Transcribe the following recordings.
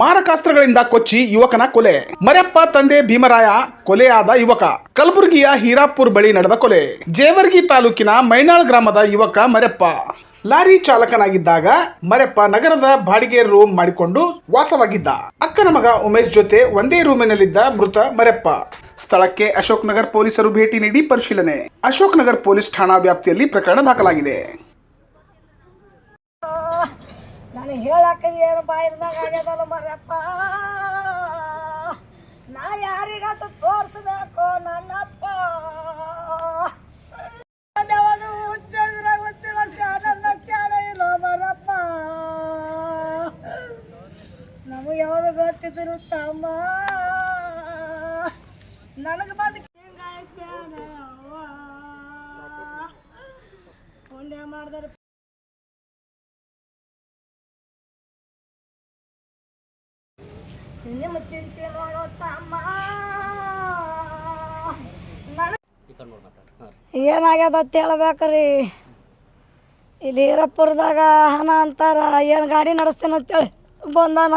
ಮಾರಕಾಸ್ತ್ರಗಳಿಂದ ಕೊಚ್ಚಿ ಯುವಕನ ಕೊಲೆ. ಮರೆಪ್ಪ ತಂದೆ ಭೀಮರಾಯ ಕೊಲೆಯಾದ ಯುವಕ. ಕಲಬುರಗಿಯ ಹೀರಾಪುರ್ ಬಳಿ ನಡೆದ ಕೊಲೆ. ಜೇವರ್ಗಿ ತಾಲೂಕಿನ ಮೈನಾಳ್ ಗ್ರಾಮದ ಯುವಕ ಮರೆಪ್ಪ. ಲಾರಿ ಚಾಲಕನಾಗಿದ್ದಾಗ ಮರೆಪ್ಪ ನಗರದ ಬಾಡಿಗೆ ರೂಮ್ ಮಾಡಿಕೊಂಡು ವಾಸವಾಗಿದ್ದ. ಅಕ್ಕನ ಮಗ ಉಮೇಶ್ ಜೊತೆ ಒಂದೇ ರೂಮಿನಲ್ಲಿದ್ದ ಮೃತ ಮರೆಪ್ಪ. ಸ್ಥಳಕ್ಕೆ ಅಶೋಕ್ ನಗರ್ ಪೊಲೀಸರು ಭೇಟಿ ನೀಡಿ ಪರಿಶೀಲನೆ. ಅಶೋಕ್ ನಗರ್ ಪೊಲೀಸ್ ಠಾಣಾ ವ್ಯಾಪ್ತಿಯಲ್ಲಿ ಪ್ರಕರಣ ದಾಖಲಾಗಿದೆ. ನನಗೆ ಹೇಳಕ್ಕೆ ಏನು ಬಾಯಿರ್ದಾಗ ಆಗ್ಯದಲ್ಲ ಮರಪ್ಪ ನಾ ಯಾರಿಗಂತ ತೋರಿಸ್ಬೇಕು ನನ್ನಪ್ಪ. ಹುಚ್ಚಿದ್ರ ಹುಚ್ಚಿನ ಚಾನಲ್ಲ ಚಾನ ಇಲ್ಲೋ ಮರಪ್ಪ. ನಮಗೆ ಯಾವುದು ಗೊತ್ತಿದ್ರು ತಮ್ಮ. ನನಗೆ ಬಂದು ಹಿಂಗಾಯ್ತೇನ ಪುಣ್ಯ ಮಾಡಿದ್ರೆ ನಿಮ್ಮ ಚಿಂತೆ ಮಾಡೋ ತಮ್ಮ ಏನಾಗ್ಯದ ಅಂತ ಹೇಳ್ಬೇಕ್ರಿ. ಇಲ್ಲಿ ಹೀರಪ್ಪುರದಾಗ ಹಣ ಅಂತಾರ ಏನು ಗಾಡಿ ನಡೆಸ್ತೇನೆ ಅಂತೇಳಿ ಬಂದಾನ.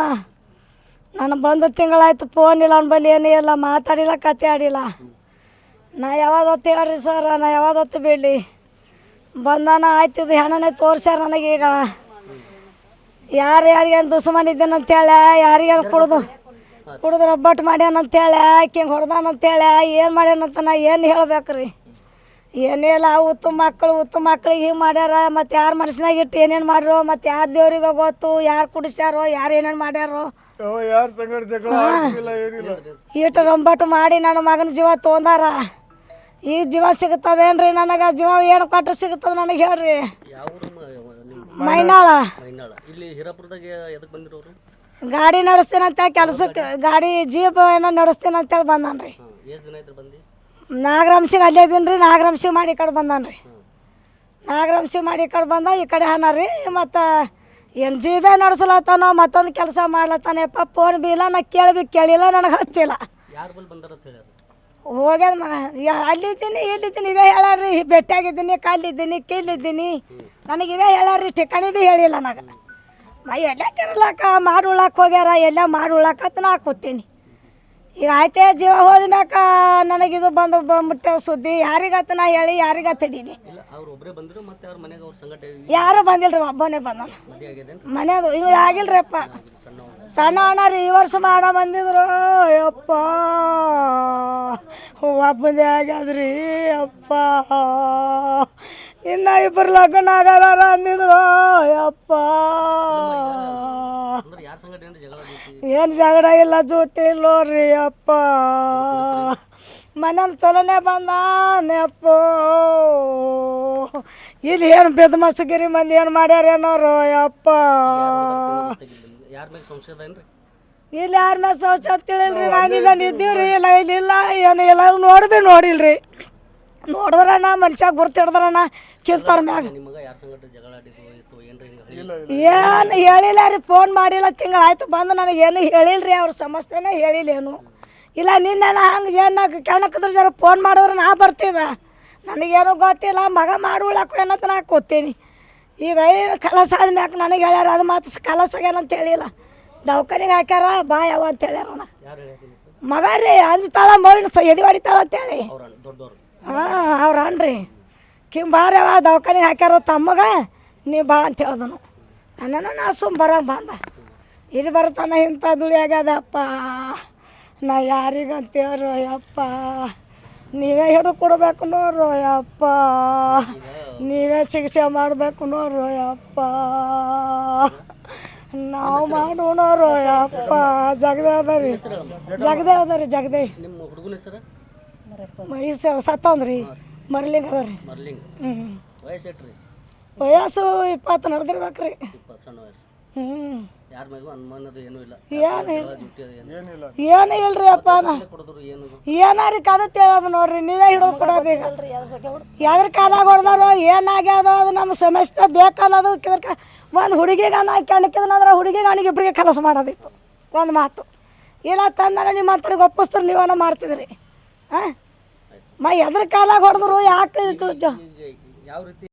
ನಾನು ಬಂದು ತಿಂಗಳಾಯ್ತು ಫೋನ್ ಇಲ್ಲ ಅವ್ನ ಬಳಿ ಏನೂ ಇಲ್ಲ ಮಾತಾಡಿಲ್ಲ ಕತೆ ಆಡಿಲ್ಲ. ನಾ ಯಾವಾಗತ್ತು ಹೇಳ್ರಿ ಸರ್ ನಾ ಯಾವಾಗತ್ತು ಬೀಳಿ ಬಂದಾನ ಆಯ್ತಿದ್ದು ಹೆಣ್ಣನೇ ತೋರಿಸ್ಯಾರ ನನಗೀಗ. ಯಾರು ಯಾರಿಗೇನು ದುಸ್ಮನ್ ಇದ್ದೇನೆ ಅಂತೇಳಿ ಯಾರಿಗೇನು ಕುಡ್ದು? ಕುಡ್ದು ಒಬ್ಬಟ್ಟು ಮಾಡ್ಯಾನ ಹೇಳ ಆಕಿಂಗೆ ಹೊಡೆದಾನ ಹೇಳ್ಯಾ ಏನು ಮಾಡ್ಯಾನಂತ ನಾ ಏನು ಹೇಳ್ಬೇಕ್ರಿ ಏನಿಲ್ಲ ಉತ್ತು ಮಕ್ಕಳು ಉತ್ತಮ ಮಕ್ಕಳಿಗೆ ಹಿಂಗೆ ಮಾಡ್ಯಾರ ಮತ್ತು ಯಾರು ಮನಸ್ಸಿನಾಗ ಇಟ್ಟು ಏನೇನು ಮಾಡ್ಯಾರೋ ಮತ್ತು ಯಾರು ದೇವ್ರಿಗೆ ಗೊತ್ತು ಯಾರು ಕುಡಿಸ್ಯಾರೋ ಯಾರು ಏನೇನು ಮಾಡ್ಯಾರೋ. ಈಟು ರಂಬಟ್ಟು ಮಾಡಿ ನನ್ನ ಮಗನ ಜೀವ ತೊಗೊಂಡಾರ ಈ ಜೀವ ಸಿಗುತ್ತದೇನ್ರಿ ನನಗೆ? ಜೀವ ಏನು ಕೊಟ್ಟರು ಸಿಗುತ್ತದೆ ನನಗೆ ಹೇಳ್ರಿ. ಮೈನಾಳ. ಮೈನಾಳ. ಇಲ್ಲಿ ಹಿರಾಪುರದಾಗ ಎದಕ್ಕೆ ಬಂದಿರೋರು? ಗಾಡಿ ನಡೆಸ್ತೇನಂತ ಕೆಲ್ಸಕ್ಕೆ ಗಾಡಿ ಜೀಪ್ ಏನೋ ನಡೆಸ್ತೀನಿ ಅಂತೇಳಿ ಬಂದಾನ್ರಿ ರೀ. ಎಷ್ಟು ದಿನ ಆಯ್ತು ಬಂದು? ಅಲ್ಲೇ ಇದೀನಿ ರೀ ನಾಗರಂಶಿಗೆ ಮಾಡಿ ಈ ಕಡೆ ಬಂದಾನ ರೀ. ನಾಗರಂಶಿಗೆ ಮಾಡಿ ಈ ಕಡೆ ಬಂದ ಈ ಕಡೆ ಹಾನ ರೀ. ಮತ್ತು ಏನು ಜೀಬೆ ನಡೆಸ್ಲತ್ತಾನೋ ಮತ್ತೊಂದು ಕೆಲಸ ಮಾಡ್ಲತ್ತಾನಪ್ಪ ಫೋನ್ ಬಿ ಇಲ್ಲ ನಾ ಕೇಳಿ ಕೇಳಿಲ್ಲ ನನಗೆ ಹಚ್ಚಿಲ್ಲ. ಹೋಗ್ಯದ ಮಗ ಅಲ್ಲಿದ್ದೀನಿ ಇಲ್ಲಿದ್ದೀನಿ ಇದೇ ಹೇಳಾರ್ರಿ ಬೆಟ್ಟಾಗಿದ್ದೀನಿ ಕಲ್ಲಿದ್ದೀನಿ ಕೀಲಿದ್ದೀನಿ ನನಗೆ ಇದೇ ಹೇಳಾರ್ರಿ ಠಿಕಾಣಿ ಭೀ ಹೇಳಿಲ್ಲ ನನಗೆ. ಮೈ ಎಲ್ಲ ಕೆರಲಾಕ ಮಾಡಿ ಉಳ್ಳಾಕ ಹೋಗ್ಯಾರ ಎಲ್ಲ ಮಾಡಿ ಉಳ್ಳಾಕತ್ ನಾ ಕೂತೀನಿ. ಈಗ ಆಯ್ತೆ ಜೀವ ಹೋದ್ಮ್ಯಾಕ ನನಗಿದು ಬಂದು ಮುಟ್ಟ ಸುದ್ದಿ. ಯಾರಿಗತ್ತ ನಾ ಹೇಳಿ ಯಾರಿಗತ್ತ ಹಿಡೀನಿ ಯಾರು ಬಂದಿಲ್ರಿ ಒಬ್ಬನೇ ಬಂದ ಮನೆಯದು ಇವ್ ಆಗಿಲ್ರಿಪ್ಪ. ಸಣ್ಣ ಅಣ್ಣ ರೀ ಈ ವರ್ಷ ಮಾಡ ಬಂದಿದ್ರು. ಯಪ್ಪ ಒಬ್ಬನೇ ಆಗ್ಯಾದ್ರಿ ಅಪ್ಪ. ಇನ್ನ ಇಬ್ಬರು ಲಗ್ನ ಆಗಲ್ಲ ಅಂದಿದ್ರು. ಸಂಗಟ ಏನು ಜಗಳ ಇಲ್ಲ ಜುಟ್ಟಿ ನೋಡ್ರಿ, ಅಪ್ಪ. ಮನೇಲಿ ಚಲೋನೆ ಬಂದಾನೆಪ್ಪ ಇಲ್ಲಿ ಏನು ಬೆದಮಸಗಿರಿ ಮಂದಿ ಏನು ಮಾಡ್ಯಾರೇನೋರು ಅದೇನ್ರಿ ಇಲ್ಲಿ ಯಾರ ಮೇಲೆ ಸಂಶಯ ತಿಳಿಲ್ರಿ? ನಾನಿಲ್ಲ ನಿದ್ದೀವ್ರಿ, ಇಲ್ಲ ಇಲ್ಲಿಲ್ಲ ಏನು ಇಲ್ಲ, ನೋಡ್ಬಿ, ನೋಡಿಲ್ರಿ. ನೋಡಿದ್ರಣ್ಣ ಮನುಷ್ಯ ಗುರ್ತಿಡ್ದ್ರಣ್ಣ ಕಿಂತವ್ರ ಮ್ಯಾಗ. ಏನು ಹೇಳಿಲ್ಲ ರೀ ಫೋನ್ ಮಾಡಿಲ್ಲ ತಿಂಗಳಾಯ್ತು ಬಂದು ನನಗೆ ಏನು ಹೇಳಿಲ್ರಿ ಅವ್ರ ಸಮಸ್ಯೆನೇ ಹೇಳಿಲ್ಲೇನು. ಇಲ್ಲ ನಿನ್ನೆ ನಾ ಹಂಗೆ ಏನು ಕೆಣಕಿದ್ರೆ ಜರ ಫೋನ್ ಮಾಡಿದ್ರೆ ನಾ ಬರ್ತಿದ್ದೆ. ನನಗೇನು ಗೊತ್ತಿಲ್ಲ ಮಗ ಮಾಡುಳಕ್ಕೆ ಏನಂತ ನಾ ಕೂತೀನಿ. ಈಗ ಏನು ಕಲಸ ಆದ್ಮ್ಯಾಕ ನನಗೆ ಹೇಳ್ಯಾರ ಅದು ಮಾತು ಕಲಸ ಏನಂತ ಹೇಳಿಲ್ಲ. ದವಾಖಾನಿಗೆ ಹಾಕ್ಯಾರ ಬಾ ಯಾವ ಅಂತ ಹೇಳ್ಯಾರ ನಾ ಯಾರು ಹೇಳ್ಯಾರ ಮಗ ರೀ ಅಂಜ್ತಾಳ ಮರಿನ ಸ ಎದಿ ಹೊಡಿತಾಳ ಅಂತೇಳಿ ಅವ್ರ ಅನ್ರಿ ಕಿಂಗ್ ಅವ, ದವಾಖಾನಿಗೆ ಹಾಕ್ಯಾರ ತಮ್ಮಗ, ನೀ ಬಾ ಅಂತ ಹೇಳ್ದನು. ನನ್ನ ನಾ ಸುಮ್ ಬರಂಗೆ ಬಂದ. ಇಲ್ಲಿ ಬರ್ತಾನ ಇಂಥ ದುಳಿ ಆಗ್ಯದಪ್ಪ. ನಾ ಯಾರಿಗಂತೇವ್ರು ಯಪ್ಪ. ನೀವೇ ಹಿಡಿದು ಕೊಡಬೇಕು ನೋಡ್ರು, ಯಪ್ಪ. ನೀವೇ ಶಿಕ್ಷೆ ಮಾಡಬೇಕು ನೋಡ್ರು, ಯಪ್ಪ. ನಾವು ಮಾಡೋಣರು ಯಪ್ಪ. ಜಗದೇ ಅದ ರೀ. ಜಗದೇ ಅದ ರೀ, ಜಗದೇ. ಮೈಸು ಸತ್ತಂದ್ರಿ ಮರ್ಲಿಂಗ್ ಅದ ರೀ ಮರ್ಲಿಂಗ್. ಹ್ಞೂ ವಯಸ್ಸು ವಯಸ್ಸು ಇಪ್ಪತ್ತು ನಡೆದಿರ್ಬೇಕ್ರಿ. ಇಪ್ಪತ್ತು ಸಣ್ಣ ವಯಸ್ಸು. ಹ್ಞೂ ಯಾರ ಮಗು? ಅನುಮಾನದ ಏನೂ ಇಲ್ಲ. ಏನು ಏನು? ಏನಿಲ್ಲ. ಏನು ಇಲ್ರಿ ಅಪ್ಪ ಏನಾರಿ ಕದತ್ ಹೇಳೋದು ನೋಡ್ರಿ ನೀವೇ ಹಿಡಿದು ಕೊಡೋದು ಈಗ. ಯಾವ್ದ್ರ ಕಾಲಾಗ ಹೊಡೆದಾರೋ ಏನಾಗ್ಯದ ಅದು ನಮ್ಮ ಸಮಸ್ಯೆ ಬೇಕನ್ನೋದು ಇದಕ್ಕೆ ಒಂದು ಹುಡುಗಿಗೆ ಅನ್ನ ಕೆಣಕಿದ್ನಂದ್ರೆ ಹುಡುಗಿಗೆ ಅವನಿಗೆ ಇಬ್ಬರಿಗೆ ಕೆಲಸ ಮಾಡೋದಿತ್ತು. ಒಂದು ಮಾತು. ಇಲ್ಲ ತಂದಾಗ ನಿಮ್ಮ ಹತ್ರ ಒಪ್ಪಿಸ್ತಾರೆ ನೀವೇನೋ ಮಾಡ್ತಿದ್ರಿ. ಮ ಎದ್ರ ಕಾಲಾಗ ಹೊಡೆದ್ರು ಯಾಕೆ ಯಾವ ರೀತಿ